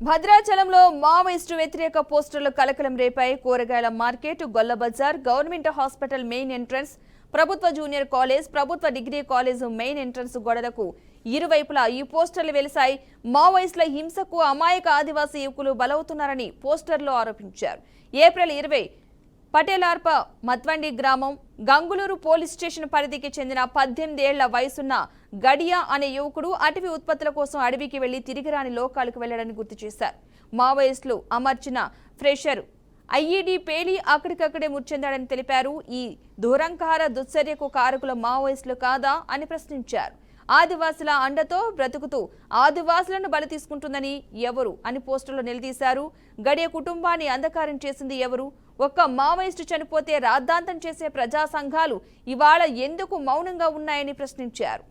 భద్రాచలంలో మావోయిస్టు వ్యతిరేక పోస్టర్లు కలకలం రేపాయి. కూరగాయల market Golla Bazar government hospital main entrance ప్రభుత్వ జూనియర్ కాలేజ్ ప్రభుత్వ డిగ్రీ కాలేజ్ మెయిన్ ఎంట్రన్స్ గోడలకు ఇరువైపులా ఈ పోస్టర్లు వెలిశాయి. మావోయిస్టుల హింసకు అమాయక ఆదివాసీ యువకులు బలవుతున్నారని పోస్టర్లు ఆరోపించారు. ఏప్రిల్ ఇరవై పటేలార్ప మత్వండి గ్రామం గంగులూరు పోలీస్ స్టేషన్ పరిధికి చెందిన పద్దెనిమిది ఏళ్ళ వయసున్న గడియా అనే యువకుడు అటవీ ఉత్పత్తుల కోసం అడవికి వెళ్ళి తిరిగి రాని లోకాలకు వెళ్ళడని గుర్తు చేశారు. మావోయిస్టులు అమర్చిన ఫ్రెషర్ ఐఈడీ పేలి అక్కడికక్కడే ముచ్చెందాడని తెలిపారు. ఈ దురంకార దుశ్చర్యకు కారకుల మావోయిస్టులు కాదా అని ప్రశ్నించారు. ఆదివాసుల అండతో బ్రతుకుతూ ఆదివాసులను బలి తీసుకుంటుందని ఎవరు అని పోస్టులో నిలదీశారు. గడియ కుటుంబాన్ని అంధకారం చేసింది ఎవరు? ఒక్క మావోయిస్టు చనిపోతే రాద్ధాంతం చేసే ప్రజా సంఘాలు ఇవాళ ఎందుకు మౌనంగా ఉన్నాయని ప్రశ్నించారు.